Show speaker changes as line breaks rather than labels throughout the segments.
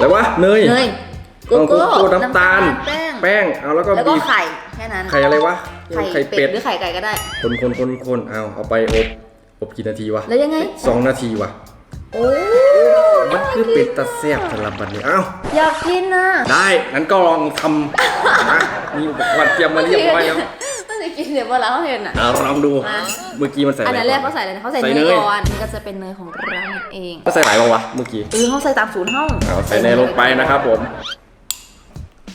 แล้ววะเนย
เนยโก
เอา
โก้
โกโก้ น้ำตาล
แป้ง
แป้ง เอาแล้วก็
แล้วก็
บีบ
ไข่แค่นั้น
ไข่อะไรวะ
ไข่เป็ดหรือไข่ไก่ก็ได้
คนคนคนคนเอาเอาไปอบ อบกี่นาทีวะ
แล้วยังไง
สองนาทีวะ
โอ้
มันคือเป็ดตะแซ่บสลับบันนี้เอ้า
อยากกินนะ
ได้งั้นก็ลองทำนะมีอุปกรณ์เตรียมมาเรียบร้อยแล้ว
มัน จะกินเดี๋ยวเวลาเขาเห็นอะ
ลองดูเมื่อกี้มันใส่
อันนั้นแรกเขาใส่อะไรนะเขาใส่เนยก่อนนี่ก็จะเป็นเนยของร้านเอง
ก็ใส่หลายวะวะเมื่อกี้
เออเขาใส่ตามศูนย์ห้อง
เอาใส่เนยลงไปนะครับผม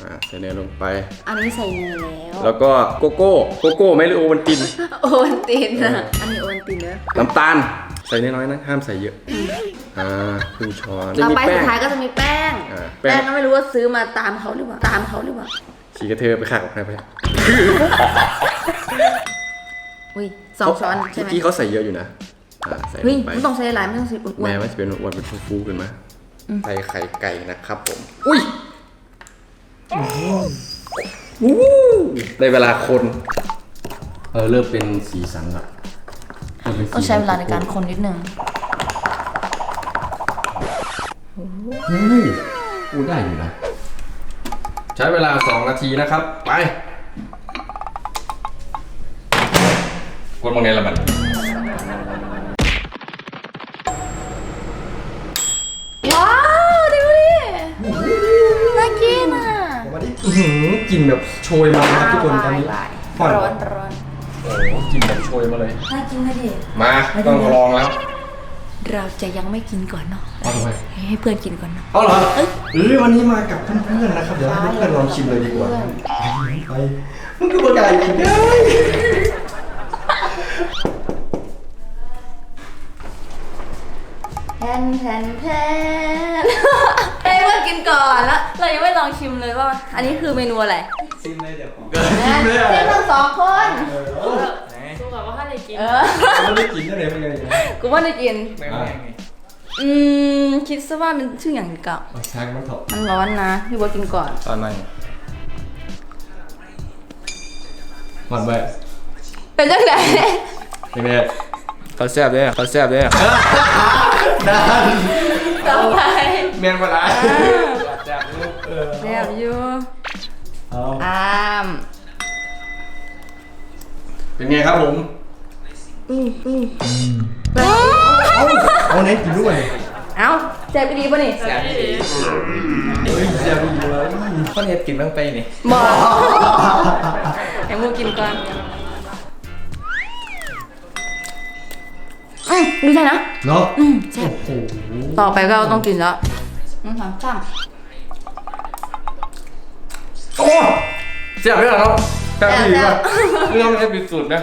อ่าใส่เนยลงไป
อันนี้ใส่เนยแล้ว
แล้วก็โกโก้โกโก้ไม่หรือโอวันติน
โอวันตินอะอันนี้โอวันตินเนอะ
น้ำตาล ใส่น้อยๆนะห้ามใส่เยอะอ่าครึ่งช้อน
ต่อไปสุดท้ายก็จะมีแป้ง
อ่าแป้ง
แป้งก็ไม่รู้ว่าซื้อมาตามเขาหรือเปล่าตามเขาหรือเปล่า
ฉีกกระเทยไปขาดกับใครไป
อุ้ยสองช้อนใช่
เมื่
ไห
อ
ม
กี้เขาใส่เยอะอยู่นะอ่าใส่ล
เฮ้ย
งไป
ไม่ต้องใส่หลายไม่ต้องใส่อ้วน
แม้ว่าจะเป็นอ้วนเป็นฟูๆขึ้นมาใส่ไข่ไก่นะครับผม อุ้ยอู้ได้เวลาคน เออเริ่มเป็นสีสันละเริ่มเป็นสี
ๆต้องใช้เวลาในการคนนิดนึง
เฮ้ยอู้ได้อยู่นะ ใช้เวลา 2 นาทีนะครับ ไป กดมองไงละมัน
ว้าวดูดิน่ากินอะ
อื้อหือกลิ่นแบบโชยมานะครับทุกคนตอนนี้
บาย
ก่อน
ร้อนร้อน
โอ้โหกลิ่นแบบโชยมาเลย
น่ากินนะดิ
มาต้องลองแล้ว
เราจะยังไม่กินก่อนเนาะ
เอาทำไม
ให้เพื่อนกินก่อนเนาะ
เอาเหรอหรือวันนี้มากับเพื่อนๆนะครับ เดี๋ยวให้เพื่อนๆลองชิมเลยดีกว่า
เพื่อน
ไปมันก็บไดกินได้
แทนแทนแทนให้เพื่อนกินก่อนแล้วเรายังไม่ลองชิมเลยว่า อันนี้คือเมนูอะไร
ซิมเลยเดี๋ยวผม
นะเจ๊ทั้งสองคน
สู้กับว่าถ้าได้กิน
เออ
ไม่ได้กินได้เลยเป็นไง
กูว่าได้กิน
ไม่ไม่ไง
อืม คิดซะว่ามันชื่ออย่างเก่า
แทงมันเถอะ
มันร้อนนะพี่บัวกินก่อน
ตอนไหนหวานไป
เป็นจังไง
เป็นไงเขาแซ่บเลยเขาแซ่บเลย
ต่อไป
เมียนมาได้
แซ่บลูกเออ
แซ่บอยู่
เอา
อาม
เป็นไงครับผมเอาเน็ตกินด้วย
เอ้าแซ่บไปดีป่ะนี่
แซ่บดี
เฮ้ยแซ่บดีเลย
ข้าวเหนียวกินบ้างไปนี่
บอกให้มูกินก่อน อืมดูใช่นะ
เนาะ
อืมแซ่บ
โอ้โห
ต่อไปก็ต้องกินแล้วน้ำสามข้าม
โอ้แซ่บเลยเหรอเนาะแซ่บดีป่ะไม่ต้องให้ผิดสูตรนะ